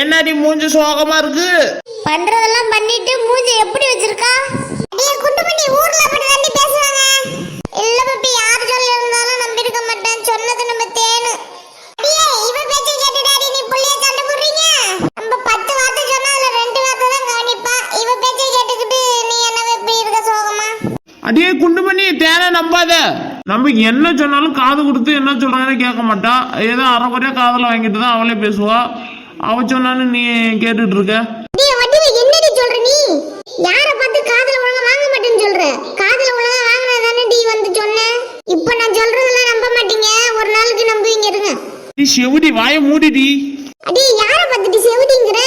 என்னடி மூஞ்சி சோகமா இருக்கு? பண்றதெல்லாம் பண்ணிட்டு மூஞ்சி எப்படி வச்சிருக்கா? அடியே குண்டு பண்ணி ஊர்ல அப்படி தாண்டி பேசுவாங்க இல்ல பப்பி யார் சொல்ல இருந்தாலும் நம்பி இருக்க மாட்டேன். சொன்னது நம்ம தேனு. அடியே இவ பேச்சை கேட்டு டாடி நீ புள்ளைய சண்டை போடுறீங்க? நம்ம பத்து வார்த்தை சொன்னா அதுல ரெண்டு வார்த்தை தான் கவனிப்பா. இவ பேச்சை கேட்டுக்கிட்டு நீ என்ன இப்படி இருக்க சோகமா? அடியே குண்டு பண்ணி தேனை நம்பாத. நம்ம என்ன சொன்னாலும் காது கொடுத்து என்ன சொல்றாங்கன்னு கேட்க மாட்டா. ஏதோ அரைக்குறையா காதுல வாங்கிட்டு தான் அவளே பேசுவா. அவ சொன்னாலும் நீ கேட்டுட்டு இருக்க டேய் என்னடி சொல்ற நீ? யார பார்த்து காதுல ஒழுங்கா வாங்க மாட்டேன்னு சொல்ற? காதுல ஒழுங்கா வாங்கினா தானே டி வந்து சொன்ன? இப்போ நான் சொல்றதெல்லாம் நம்ப மாட்டீங்க. ஒரு நாளைக்கு நம்புவீங்க இருங்க. நீ செவிடி வாயை மூடிடி. அடி யார பார்த்துட்டு செவிடிங்கிற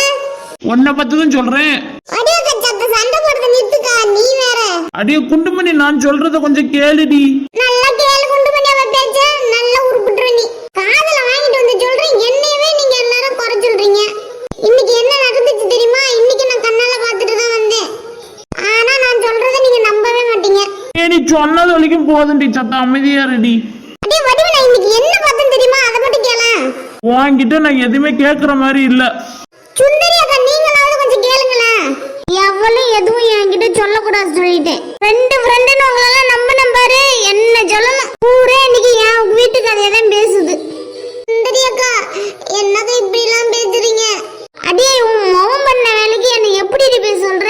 உன்னை பத்தி தான் சொல்றேன் அடியே கச்சாத்த சண்டை போடுறத நிறுத்துக்கா. நீ வேற. அடியே குண்டு பண்ணி நான் சொல்றத கொஞ்சம் கேளுடி. சொன்னது வரைக்கும் போதும்டி சத்தம் அமைதியா ரெடி வடிவு நான் இன்னைக்கு என்ன பார்த்தேன் தெரியுமா? அதை மட்டும் கேள. உன்கிட்ட நான் எதுவுமே கேட்குற மாதிரி இல்ல. சுந்தரி அக்கா நீங்களாவது கொஞ்சம் கேளுங்களேன். எவ்வளவு எதுவும் என்கிட்ட சொல்லக்கூடாது சொல்லிட்டேன். ஃப்ரெண்டு ஃப்ரெண்டுன்னு உங்களெல்லாம் நம்ப நம்பாரு என்ன சொல்லணும்? ஊரே இன்னைக்கு என் வீட்டு கதையை தான் பேசுது. சுந்தரி அக்கா என்னக்கா இப்படி எல்லாம் பேசுறீங்க? அடே உன் முகம் பண்ண வேலைக்கு என்ன எப்படி பேச சொல்ற?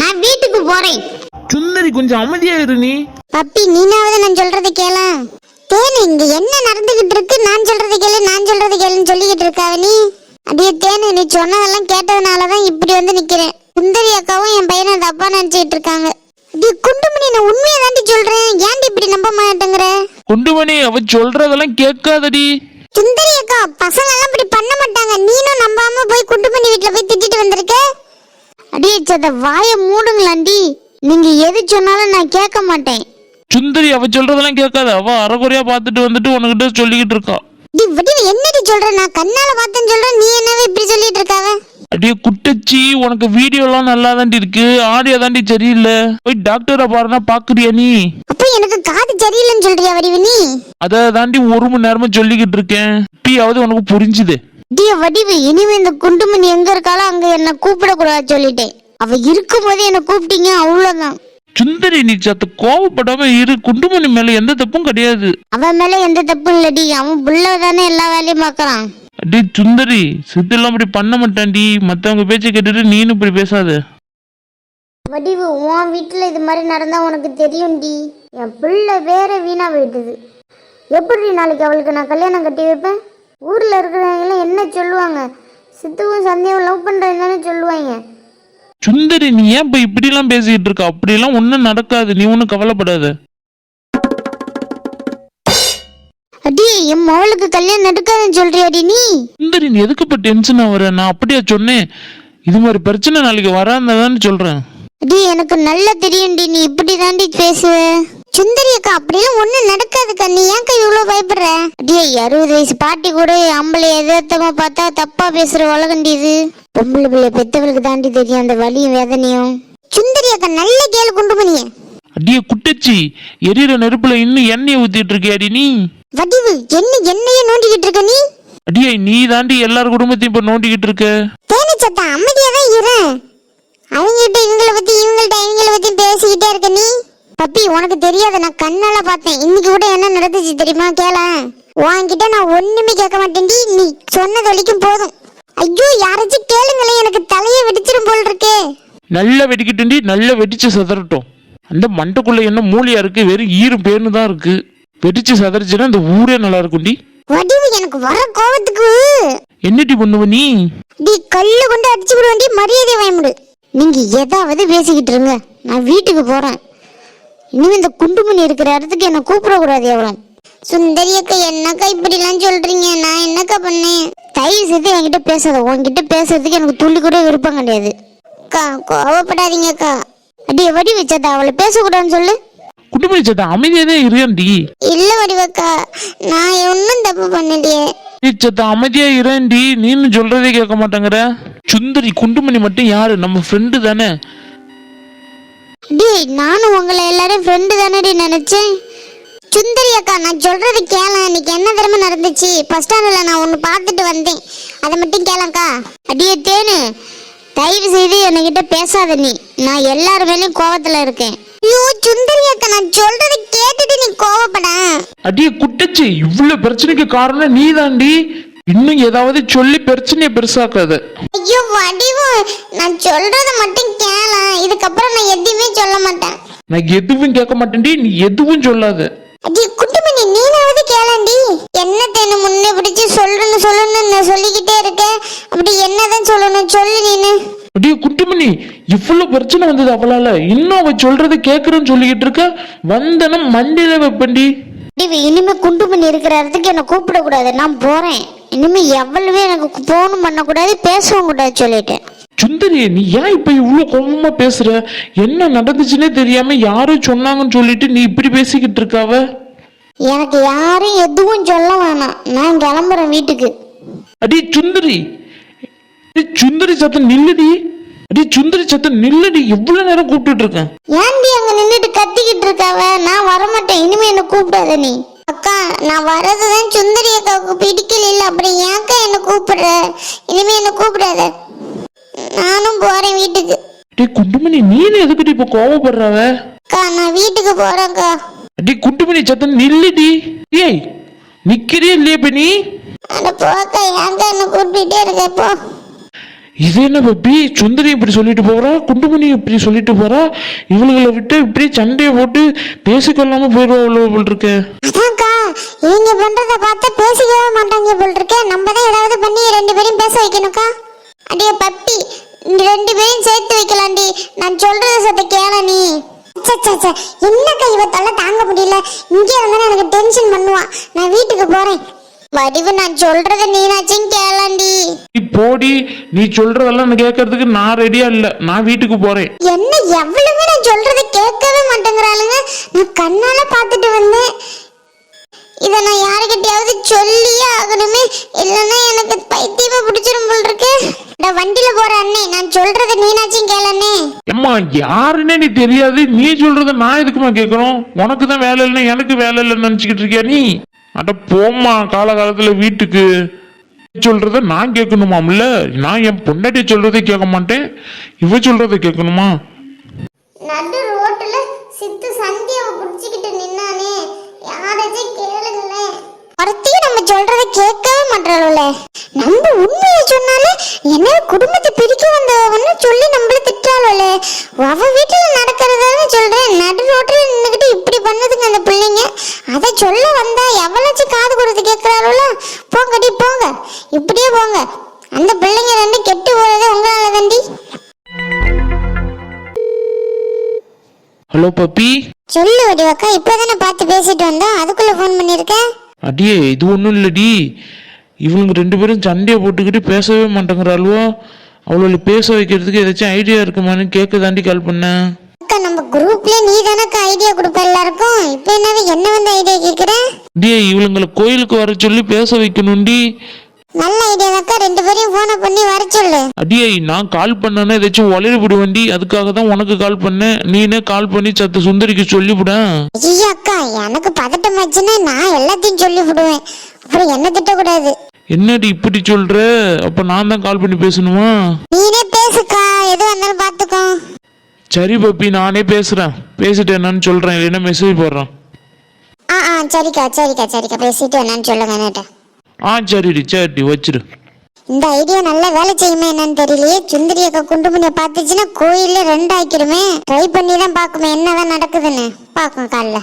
நான் வீட்டுக்கு போறேன். சுந்தரி கொஞ்சம் அமைதியா இரு நீ. பப்பி நீனாவது நான் சொல்றதை கேள. தேனு இங்க என்ன நடந்துகிட்டு இருக்கு? நான் சொல்றதை கேளு நான் சொல்றதை கேளுன்னு சொல்லிக்கிட்டு இருக்காவ நீ. அப்படியே தேனு நீ சொன்னதெல்லாம் கேட்டதுனாலதான் இப்படி வந்து நிக்கிறேன். சுந்தரி அக்காவும் என் பையனை தப்பா நினைச்சிட்டு இருக்காங்க. அப்படியே குண்டுமணி நான் உண்மையை தாண்டி சொல்றேன். ஏன்டி இப்படி நம்ப மாட்டேங்கிற? குண்டு பண்ணி அவ சொல்றதெல்லாம் கேட்காதடி. சுந்தரி அக்கா பசங்க எல்லாம் இப்படி பண்ண மாட்டாங்க. நீனும் நம்பாம போய் குண்டுமணி வீட்டுல போய் திட்டிட்டு வந்திருக்க? அடியே சத வாயை மூடுங்களாண்டி. நீங்க எது சொன்னாலும் நான் கேட்க மாட்டேன். சுந்தரி அவ சொல்றதெல்லாம் கேட்காத. அவ அரைக்குறையா பார்த்துட்டு வந்துட்டு உனக்கிட்ட சொல்லிக்கிட்டு இருக்கா. டி வடிவு என்னடி சொல்ற? நான் கண்ணால பார்த்தேன்னு சொல்றேன். நீ என்னவே இப்படி சொல்லிட்டு இருக்காவ? அடியே குட்டச்சி உனக்கு வீடியோலாம் நல்லா தாண்டி இருக்கு. ஆடியோ தாண்டி சரியில்லை. போய் டாக்டரை பாருனா பாக்குறியா நீ? அப்போ எனக்கு காது சரியில்லைன்னு சொல்றியா வடிவு நீ? அதை தாண்டி ஒரு மணி நேரமா சொல்லிக்கிட்டு இருக்கேன். இப்பயாவது உனக்கு புரிஞ்சுது. டி வடிவு இனிமே இந்த குண்டுமணி எங்க இருக்காளோ அங்க என்ன கூப்பிடக்கூடாது சொல்லிட்டேன். அவ இருக்கும்போது என்ன கூப்பிட்டீங்க அவ்வளவுதான். சுந்தரி நீ சத்து கோவப்படாம இரு. குண்டுமணி மேல எந்த தப்பும் கிடையாது. அவன் மேல எந்த தப்பும் இல்லடி. அவன் புள்ள தானே எல்லா வேலையும் பார்க்கறான் அடி சுந்தரி சித்தெல்லாம் இப்படி பண்ண மாட்டான்டி. மத்தவங்க பேச்சை கேட்டுட்டு நீனும் இப்படி பேசாத. வடிவு உன் வீட்டுல இது மாதிரி நடந்தா உனக்கு தெரியும்டி. என் பிள்ளை வேற வீணா போயிட்டுது. எப்படி நாளைக்கு அவளுக்கு நான் கல்யாணம் கட்டி வைப்பேன்? ஊர்ல இருக்கிறவங்க எல்லாம் என்ன சொல்லுவாங்க? சித்துவும் சந்தியாவும் லவ் பண்றேன்னு சொல்லுவாங்க. சுந்தரி நீ ஏன் இப்ப இப்படி எல்லாம் பேசிட்டு இருக்க? அப்படியெல்லாம் ஒண்ணும் நடக்காது. நீ ஒன்னும் கவலைப்படாத. அடி என் மவளுக்கு கல்யாணம் நடக்காதுன்னு சொல்றியாடி நீ? சுந்தரி நீ எதுக்கு இப்ப டென்ஷன் ஆகுற நான் அப்படியா சொன்னேன். இது மாதிரி பிரச்சனை நாளைக்கு வராந்ததான்னு சொல்றேன். அடி எனக்கு நல்லா தெரியும்டி. நீ இப்படி தாண்டி பேசுவ. சுந்தரி அக்கா அப்படிலாம் ஒண்ணும் நடக்காதுக்கா. நீ ஏன்க்கா இவ்வளவு பயப்படுற? அடியே அறுபது வயசு பாட்டி கூட ஆம்பளை எதார்த்தமா பார்த்தா தப்பா பேசுற உலகண்டி இது. பொம்பளை பிள்ளை பெத்தவளுக்கு தாண்டி தெரியும் அந்த வலியும் வேதனையும். சுந்தரி அக்கா நல்ல கேளு குண்டு பண்ணிய அடியே குட்டச்சி எரியிற நெருப்புல இன்னும் எண்ணெயை ஊத்திட்டு இருக்கியாடி நீ? வடிவு என்ன என்னையே நோண்டிக்கிட்டு இருக்க நீ? அடியே நீ தாண்டி எல்லார் குடும்பத்தையும் இப்ப நோண்டிக்கிட்டு இருக்க? தேனி சத்தா அமைதியா தான் இரு. அவங்ககிட்ட இவங்கள பத்தி இவங்கள்ட்ட இவங்கள பத்தி பேசிக்கிட்டே இருக்க நீ. பப்பி உனக்கு தெரியாத நான் கண்ணால பார்த்தேன். இன்னைக்கு கூட என்ன நடந்துச்சு தெரியுமா? கேள. உன்கிட்ட நான் ஒண்ணுமே கேட்க மாட்டேன்டி. நீ சொன்னது வரைக்கும் போதும். ஐயோ யாராச்சும் கேளுங்களேன். எனக்கு தலையை வெடிச்சிடும் போல் இருக்கே. நல்லா வெடிக்கிட்டுண்டி நல்லா வெடிச்சு சதறட்டும். அந்த மண்டைக்குள்ள என்ன மூலியா இருக்கு? வெறும் ஈரும் பேர்னு தான் இருக்கு. வெடிச்சு சதறிச்சுன்னா இந்த ஊரே நல்லா இருக்கும்டி. வடிவு எனக்கு வர கோவத்துக்கு. என்னடி பண்ணுவ நீ? டி கல்லு கொண்டு அடிச்சு விடுவேண்டி மரியாதை வாங்கிடு நீங்க ஏதாவது பேசிக்கிட்டு இருங்க. நான் வீட்டுக்கு போறேன். இனிமே இந்த குண்டுமணி இருக்கிற இடத்துக்கு என்ன கூப்பிடக்கூடாது எவ்வளோ சுந்தரி அக்கா என்னக்கா இப்படிலாம் சொல்றீங்க? நான் என்னக்கா பண்ணேன்? தயவு செய்து என்கிட்ட பேசாத. உன்கிட்ட பேசுறதுக்கு எனக்கு துள்ளி கூட விருப்பம் கிடையாது. அக்கா கோவப்படாதீங்க அக்கா அடி வடி வச்சதா அவளை பேசக்கூடாதுன்னு சொல்லு. குடும்பம் சத்தா அமைதியாதே இருண்டி இல்ல வடிவக்கா நான் ஒன்றும் தப்பு பண்ணலையே. சத்தா அமைதியா இரண்டி நீன்னு சொல்றதே கேட்க மாட்டேங்கிற. சுந்தரி குண்டுமணி மட்டும் யாரு? நம்ம ஃப்ரெண்டு தானே. நானும் உங்களை எல்லாரும் ஃப்ரெண்டு தானடி நினைச்சேன். சுந்தரி அக்கா நான் சொல்றது கேள. இன்னைக்கு என்ன திறமை நடந்துச்சு? பஸ் ஸ்டாண்டில் நான் ஒன்று பார்த்துட்டு வந்தேன். அதை மட்டும் கேளங்க்கா அடியே தேனு தயவு செய்து என்கிட்ட பேசாத நீ. நான் எல்லார் மேலேயும் கோவத்தில் இருக்கேன். ஐயோ சுந்தரி அக்கா நான் சொல்றதை கேட்டுட்டு நீ கோவப்பட. அடியே குட்டச்சி இவ்வளவு பிரச்சனைக்கு காரணம் நீ தாண்டி இன்னும் ஏதாவது சொல்லி பிரச்சனையை பெருசாக்காத. ஐயோ வடிவு. நான் சொல்றத மட்டும் கேள. இதுக்கப்புறம் நான் எதையுமே சொல்ல மாட்டேன். நான் எதுவும் கேட்க மாட்டேன்டி நீ எதுவும் சொல்லாத. அடி குட்டுமணி நீனாவது கேளண்டி. என்ன தேனு முன்னே பிடிச்சு சொல்லணும்னு சொல்லணும்னு நான் சொல்லிக்கிட்டே இருக்க அப்படி என்னதான் சொல்லணும்? சொல்லு நீனு. அடியே குட்டுமணி இவ்வளவு பிரச்சனை வந்தது அவளால. இன்னும் அவ சொல்றதை கேக்குறேன்னு சொல்லிக்கிட்டு இருக்க. வந்தனம் மண்டியில வைப்பண்டி இனிமே குண்டு பண்ணி இருக்கிற இடத்துக்கு என்னை கூப்பிடக்கூடாது. நான் போறேன். இனிமே எவ்வளவு எனக்கு போனும் பண்ணக்கூடாது பேசவும் கூடாது சொல்லிட்டேன் சுந்தரி நீ ஏன் இப்ப இவ்வளவு கோபமா பேசுற? என்ன நடந்துச்சுன்னே தெரியாம யாரோ சொன்னாங்கன்னு சொல்லிட்டு நீ இப்படி பேசிக்கிட்டு இருக்காவ? எனக்கு யாரும் எதுவும் சொல்ல வேணாம். நான் கிளம்புறேன் வீட்டுக்கு. அடி சுந்தரி. சுந்தரி சத்தம் நில்லுடி. அடி சுந்தரி சத்தம் நில்லுடி எவ்வளவு நேரம் கூப்பிட்டுட்டு இருக்கேன். ஏன்டி அங்க நின்னுட்டு கத்திக்கிட்டு இருக்காவ? நான் வரமாட்டேன். இனிமே என்ன கூப்பிடாத நீ. அக்கா நான் வரதுதான் சுந்தரி அக்காவுக்கு பிடிக்கல இல்ல. அப்படி ஏன்க்கா என்ன கூப்பிடுற? இனிமே என்ன கூப்பிடாத. நானும் போறேன் வீட்டுக்கு. அடி குண்டுமணி நீனு எதுக்கிட்ட இப்ப கோவப்படுறாவ? அக்கா நான் வீட்டுக்கு போறேன்க்கா. அடி குண்டுமணி சத்தம் நில்லுடி. ஏய் நிக்கிறியே இல்லையே இப்ப நீ? அட போக்கா ஏன்க்கா என்ன கூப்பிட்டுட்டே இருக்க போ. இது என்ன பப்பி? சுந்தரி இப்படி சொல்லிட்டு போறா? குண்டுமணி இப்படி சொல்லிட்டு போறா? இவளுகளை விட்டு இப்படி சண்டையை போட்டு பேசிக்கொள்ளாம போயிடுவா போல் இருக்கு. இவங்க பண்றத பார்த்து பேசிக்கவே மாட்டாங்க போல் இருக்க. நம்ம தான் ஏதாவது பண்ணி ரெண்டு பேரையும் பேச வைக்கணும்க்கா. அடியே பப்பி இந்த ரெண்டு பேரையும் சேர்த்து வைக்கலாண்டி. நான் சொல்றத சத்த கேள நீ. என்னக்கா இவ தொல்லை தாங்க முடியல? இங்கே இருந்தாலும் எனக்கு டென்ஷன் பண்ணுவான் நான் வீட்டுக்கு போறேன். வடிவு நான் சொல்றத நீனாச்சும் கேளாண்டி. போடி நீ சொல்றதெல்லாம் கேட்கறதுக்கு நான் ரெடியா இல்ல. நான் வீட்டுக்கு போறேன். என்ன எவ்வளவு நான் சொல்றத கேட்கவே மாட்டேங்கிறாளுங்க. நான் கண்ணால பார்த்துட்டு வந்தேன். இத நான் யாருக்கிட்டயாவது சொல்லியே ஆகணுமே. இல்லைன்னா எனக்கு பைத்தியமா பிடிச்சிரும் போல் இருக்கு நான் வண்டியில போற அண்ணே நான் சொல்றத நீனாச்சும் கேளண்ணே. அம்மா யாருன்னே நீ தெரியாது. நீ சொல்றத நான் எதுக்குமா கேட்கணும்? உனக்கு தான் வேலை இல்லைன்னா எனக்கு வேலை இல்லைன்னு நினைச்சுக்கிட்டு இருக்கியா நீ? அட போம்மா காலகாலத்துல வீட்டுக்கு. சொல்றத நான் கேட்கணுமாம்ல? நான் என் பொண்டாட்டி சொல்றதை கேட்க மாட்டேன். இவ சொல்றதை கேட்கணுமா? நடு ரோட்டுல சித்து சந்தியாவை புடிச்சுக்கிட்டு நின்னானே. யாராச்சும் கேளுங்களேன் ஒருத்தையும் நம்ம சொல்றத கேட்கவே மாட்டாளுல. நம்ம உண்மையை சொன்னாலே என்ன குடும்பத்தை பிரிக்க வந்தவன்னு சொல்லி நம்மள திட்டாளுல. அவ வீட்டுல நடக்கிறதான்னு சொல்றேன். நடு ரோட்டுல நின்னுக்கிட்டு இப்படி பண்ணுதுங்க அந்த பிள்ளைங்க. அதை சொல்ல வந்தா எவ்வளோச்சும் காது கொடுத்து கேட்கிறாளுல? போங்கடி போங்க. இப்படியே போங்க. அந்த பிள்ளைங்க ரெண்டு கெட்டு போறதே உங்களால தாண்டி. Hello puppy. சொல்லு வடிவக்கா. இப்பதானே பார்த்து பேசிட்டு வந்தோம். அதுக்குள்ள ஃபோன் பண்ணிருக்க? அடியே இது ஒன்றும் இல்லடி. இவளுங்க ரெண்டு பேரும் சண்டையை போட்டுக்கிட்டு பேசவே மாட்டேங்கிறாளுவோ அவளோட பேச வைக்கிறதுக்கு ஏதாச்சும் ஐடியா இருக்குமான்னு கேட்க தாண்டி கால் பண்ணேன். அக்கா நம்ம குரூப்ல நீ தானக்கா ஐடியா கொடுப்ப எல்லாருக்கும்? இப்போ என்னது என்ன வந்து ஐடியா கேக்குற? அடியே இவளுங்களை கோயிலுக்கு வர சொல்லி பேச வைக்கணும்டி. நல்ல ஐடியா தாக்கா ரெண்டு பேரையும் போனை பண்ணி வர சொல்லு. அடியே நான் கால் பண்ணேன்னா ஏதாச்சும் உளறி விடுவேண்டி அதுக்காக தான் உனக்கு கால் பண்ணேன். நீனே கால் பண்ணி சத்த சுந்தரிக்கு சொல்லிவிடேன் ஐயா அக்கா எனக்கு பதட்டம் ஆச்சுன்னா நான் எல்லாத்தையும் சொல்லி விடுவேன் அப்புறம் என்ன திட்டக்கூடாது? என்னடி இப்படி சொல்ற? அப்ப நான் தான் கால் பண்ணி பேசணுமா? நீனே பேசுக்கா. எது வந்தாலும் பார்த்துக்கோ சரி பப்பி நானே பேசுறேன். பேசிட்டு என்னன்னு சொல்றேன். இல்லைன்னா மெசேஜ் போடுறேன். ஆ ஆ சரிக்கா சரிக்கா சரிக்கா. பேசிட்டு என்னன்னு சொல்லுங்க என்னட்ட ஆ சரிடி சரிடி வச்சிரு. இந்த ஐடியா நல்லா வேலை செய்யுமே என்னன்னு தெரியலையே. சுந்தரி அக்கா குண்டு பார்த்துச்சுன்னா கோயில்ல ரெண்டு ஆக்கிருமே ட்ரை பண்ணி தான் பார்க்குமே என்னதான் நடக்குதுன்னு. பார்க்கும் காலைல.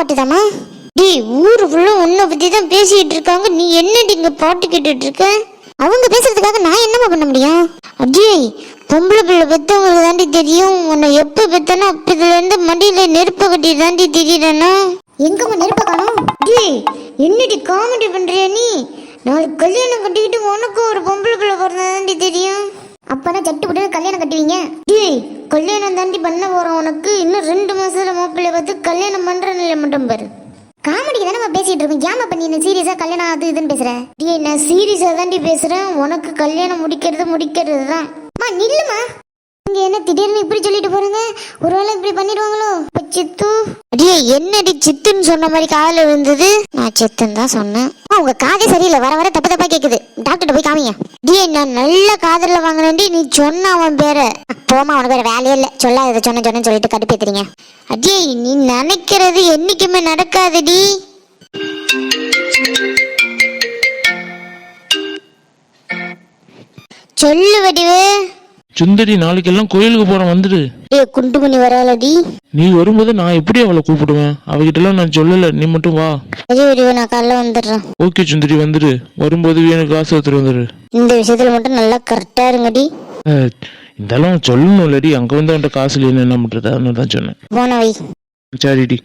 பட்டுதாமா பாட்டு ஊர் டி ஊரு ஃபுல்லா உன்னை பத்தி தான் பேசிட்டு இருக்காங்க. நீ என்னடி இங்க பாட்டு கேட்டுட்டு இருக்க? அவங்க பேசுறதுக்காக நான் என்னமா பண்ண முடியும்? அஜய் பொம்பளை பிள்ளை பெத்தவங்களுக்கு தாண்டி தெரியும். உன்னை எப்ப பெத்தனோ அப்பதுல இருந்து மடியில நெருப்ப கட்டி தாண்டி தெரியறனா எங்கம்மா நெருப்ப காணும்? டேய் என்னடி காமெடி பண்றியா நீ? நாளைக்கு கல்யாணம் கட்டிக்கிட்டு உனக்கும் ஒரு பொம்பளை பிள்ளை பிறந்தாண்டி தெரியும். அப்பதான் சட்டு புட்டு கல்யாணம் கட்டுவீங்க? டேய் கல்யாணம் தாண்டி பண்ண போறோம் உனக்கு. இன்னும் ரெண்டு மாசத்துல மாப்பிள்ளை பார்த்து கல்யாணம் பண்ற நிலை மட்டும் பாரு. காமெடிக்கு தானே நம்ம பேசிட்டு இருக்கோம் ஏமா பண்ணி என்ன சீரியஸா கல்யாணம் அது இதுன்னு பேசுறேன் டேய் நான் சீரியஸா தாண்டி பேசுறேன். உனக்கு கல்யாணம் முடிக்கிறது முடிக்கிறது தான் அம்மா நில்லுமா இங்க என்ன திடீர்னு இப்படி சொல்லிட்டு போறாங்க? ஒருவேளை இப்படி பண்ணிடுவாங்களோ? சித்து. அடியே என்னடி சித்துன்னு சொன்ன மாதிரி காதல விழுந்தது? நான் சித்துன்னு தான் சொன்னேன். உங்க காதே சரியில்லை. வர வர தப்பு தப்பா கேக்குது. டாக்டர் போய் காமிங்க. டியே நான் நல்ல காதல வாங்கினேன்டி நீ சொன்ன அவன் பேரை. போமா அவன் வேற வேலையே இல்லை. சொல்லாத இதை சொன்ன சொன்னு சொல்லிட்டு கடுப்பேத்துறீங்க. அடியே நீ நினைக்கிறது என்னைக்குமே நடக்காதுடி. சொல்லு வடிவு. சுந்தரி நாளைக்கெல்லாம் கோயிலுக்கு போறேன் வந்துடு. ஏ குண்டு மணி வராலடி நீ வரும்போது நான் எப்படி அவளை கூப்பிடுவேன்? அவகிட்டலாம் நான் சொல்லல. நீ மட்டும் வா. சரி வடிவு நான் காலைல வந்துடுறேன். ஓகே சுந்தரி வந்துடு. வரும்போது எனக்கு காசு எடுத்துட்டு வந்துடு. இந்த விஷயத்துல மட்டும் நல்லா கரெக்டா இருங்கடி. இருந்தாலும் சொல்லணும் இல்லடி அங்க வந்து அவன்கிட்ட காசு இல்லைன்னு என்ன பண்றது? அதனால தான் சொன்னேன். போன வை. சரிடி.